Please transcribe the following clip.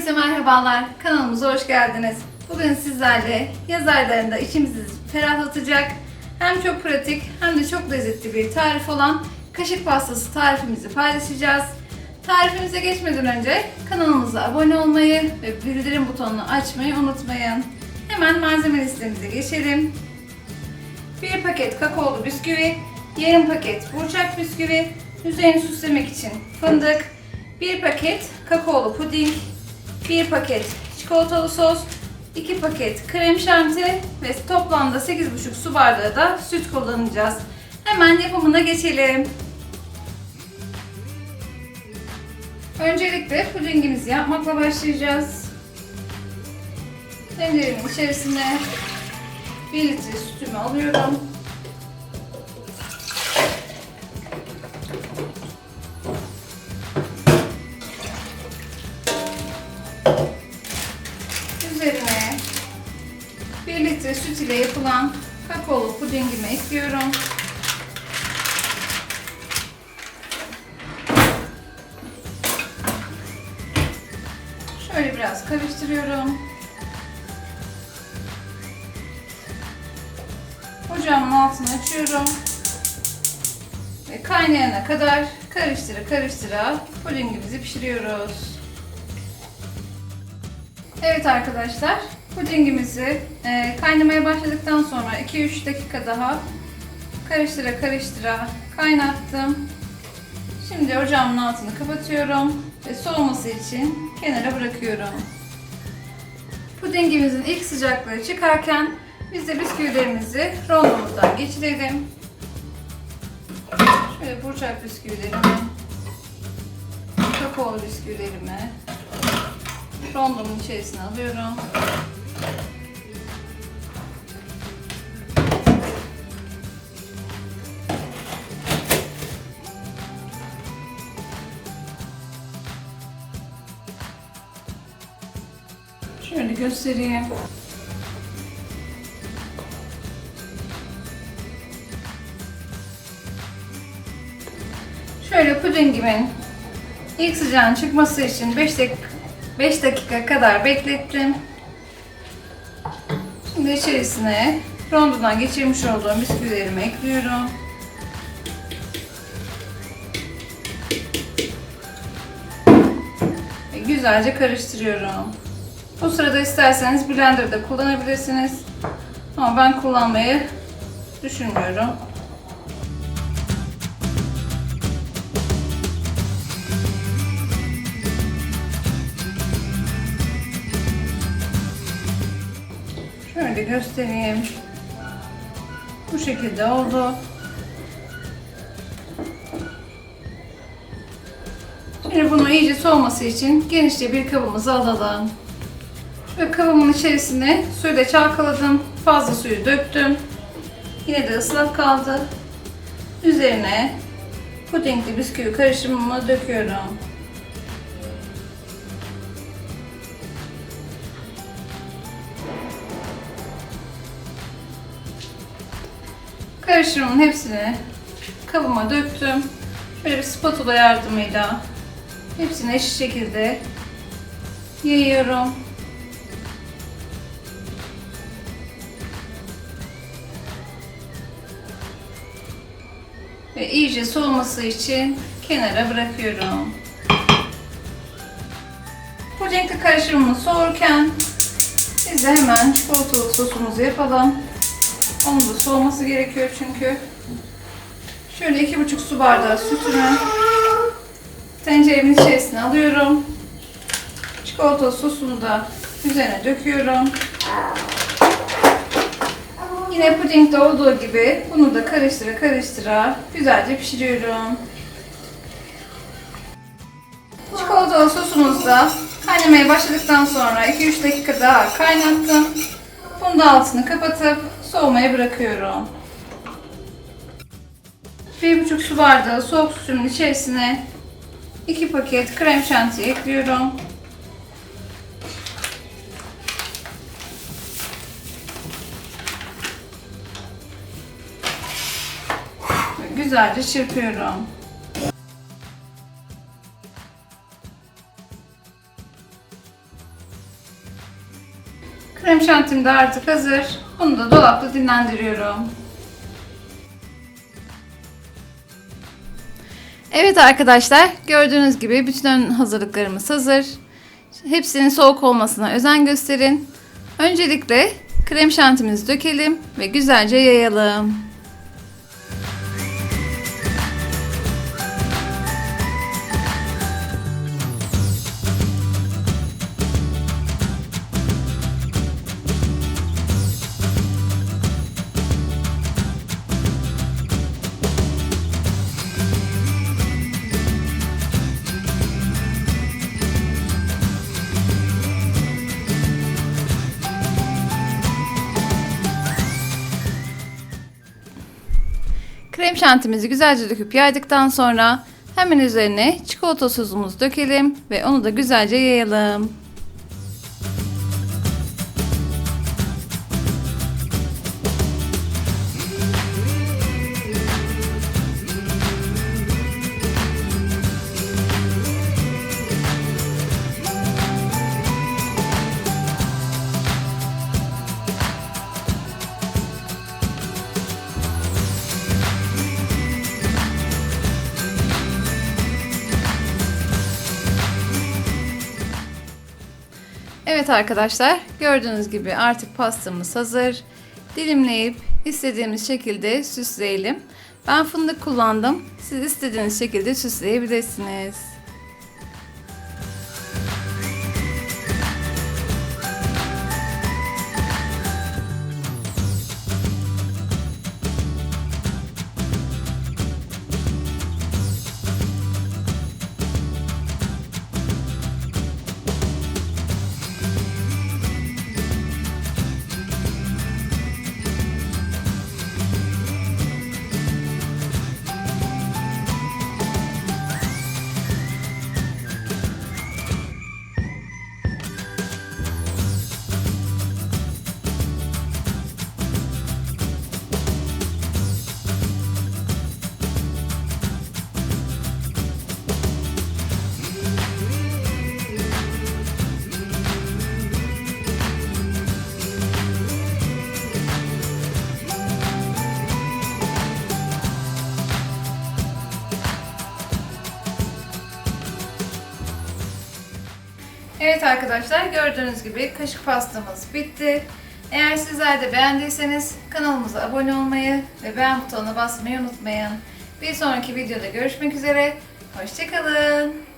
Herkese merhabalar. Kanalımıza hoş geldiniz. Bugün sizlerle yaz aylarında içimizi ferahlatacak hem çok pratik hem de çok lezzetli bir tarif olan kaşık pastası tarifimizi paylaşacağız. Tarifimize geçmeden önce kanalımıza abone olmayı ve bildirim butonunu açmayı unutmayın. Hemen malzeme listemize geçelim. 1 paket kakaolu bisküvi, yarım paket burçak bisküvi, üzerini süslemek için fındık, 1 paket kakaolu puding, 1 paket çikolatalı sos, 2 paket krem şanti ve toplamda 8,5 su bardağı da süt kullanacağız. Hemen yapımına geçelim. Öncelikle pudingimizi yapmakla başlayacağız. Tenceremin içerisine 1 litre sütümü alıyorum. Litre süt ile yapılan kakaolu pudingimi ekliyorum. Şöyle biraz karıştırıyorum. Ocağımın altını açıyorum. Ve kaynayana kadar karıştıra karıştıra pudingimizi pişiriyoruz. Evet arkadaşlar, pudingimizi e, kaynamaya başladıktan sonra 2-3 dakika daha karıştıra karıştıra kaynattım. Şimdi ocağımın altını kapatıyorum ve soğuması için kenara bırakıyorum. Pudingimizin ilk sıcaklığı çıkarken biz de bisküvilerimizi rondomuzdan geçirelim. Şöyle burçak bisküvilerimi, kakaolu bisküvilerimi rondomun içerisine alıyorum. Şöyle göstereyim. Şöyle pudingimin ilk sıcağın çıkması için 5 dakika 5 dakika kadar beklettim. Şimdi içerisine rondodan geçirmiş olduğum bisküvilerimi ekliyorum. Ve güzelce karıştırıyorum. Bu sırada isterseniz blenderda kullanabilirsiniz. Ama ben kullanmayı düşünmüyorum. Şöyle göstereyim. Bu şekilde oldu. Şimdi bunu iyice soğuması için genişçe bir kabımıza alalım. Şöyle kabımın içerisine suyu da çalkaladım. Fazla suyu döktüm. Yine de ıslak kaldı. Üzerine pudingli bisküvi karışımımı döküyorum. Karışımın hepsini kabıma döktüm. Şöyle bir spatula yardımıyla hepsini eşit şekilde yayıyorum. Ve iyice soğuması için kenara bırakıyorum. Pudingli karışımımız soğurken biz de hemen çikolatalı sosumuzu yapalım. Onun da soğuması gerekiyor çünkü. Şöyle iki buçuk su bardağı sütümü tenceremin içerisine alıyorum. Çikolata sosunu da üzerine döküyorum. Yine pudingde olduğu gibi bunu da karıştıra karıştıra güzelce pişiriyorum. Çikolatalı sosumuz da kaynamaya başladıktan sonra 2-3 dakika daha kaynattım. Bunu da altını kapatıp soğumaya bırakıyorum. 1,5 su bardağı soğuk sütümün içerisine 2 paket krem şanti ekliyorum. Güzelce çırpıyorum. Krem şantim de artık hazır. Bunu da dolapta dinlendiriyorum. Evet arkadaşlar, gördüğünüz gibi bütün hazırlıklarımız hazır. Hepsinin soğuk olmasına özen gösterin. Öncelikle krem şantimizi dökelim ve güzelce yayalım. Krem şantimizi güzelce döküp yaydıktan sonra hemen üzerine çikolata sosumuzu dökelim ve onu da güzelce yayalım. Evet arkadaşlar gördüğünüz gibi artık pastamız hazır. Dilimleyip istediğimiz şekilde süsleyelim. Ben fındık kullandım. Siz istediğiniz şekilde süsleyebilirsiniz. Evet arkadaşlar gördüğünüz gibi kaşık pastamız bitti. Eğer sizler de beğendiyseniz kanalımıza abone olmayı ve beğen butonuna basmayı unutmayın. Bir sonraki videoda görüşmek üzere. Hoşçakalın.